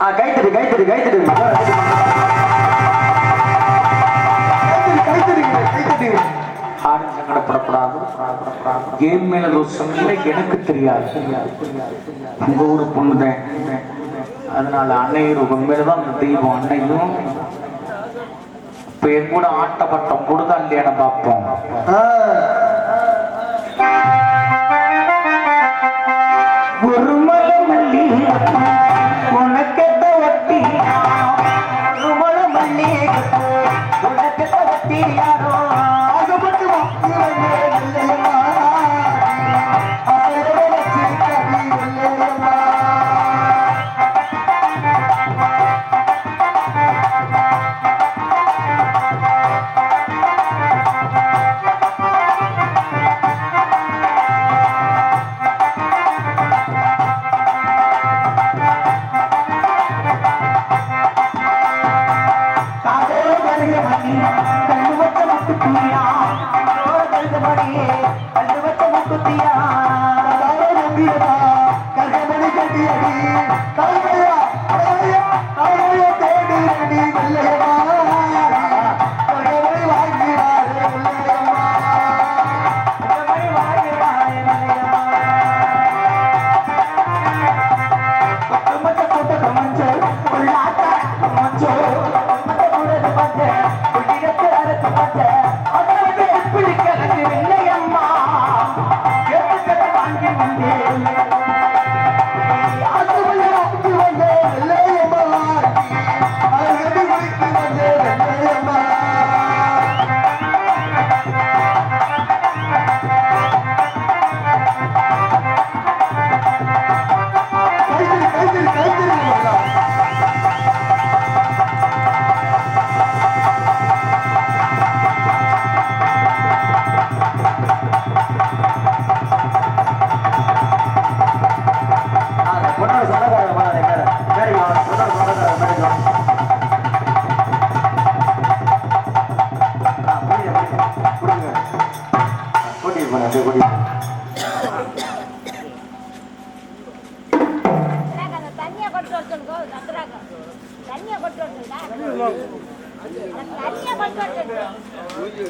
ஆ கைத்தறி கைத்தறி கைத்தறி மேல ரோசம் இல்லை எனக்கு தெரியாது. உங்க ஊரு பொண்ணுதான். அதனால அன்னையும் உண்மையிலதான் அந்த தெய்வம் அன்னையும் இப்ப என் கூட ஆட்டப்பட்டம் கொடுத்தா இல்லையான பார்ப்போம். ஒரு மலை மல்லி உனக்கெத்த வட்டி ஒரு மலை மல்லி உனக்கெத்த வட்டி யாரோ? காதல் வருக மணி கண்ணு வாழ்க வந்தேன். கொடுங்க. கூட்டிட்டு போனேன் அப்படியே கூட்டிட்டு தண்ணியை கொண்டு வர சொல்லுங்க கொண்டு வர சொல்லுங்க கொண்டு வர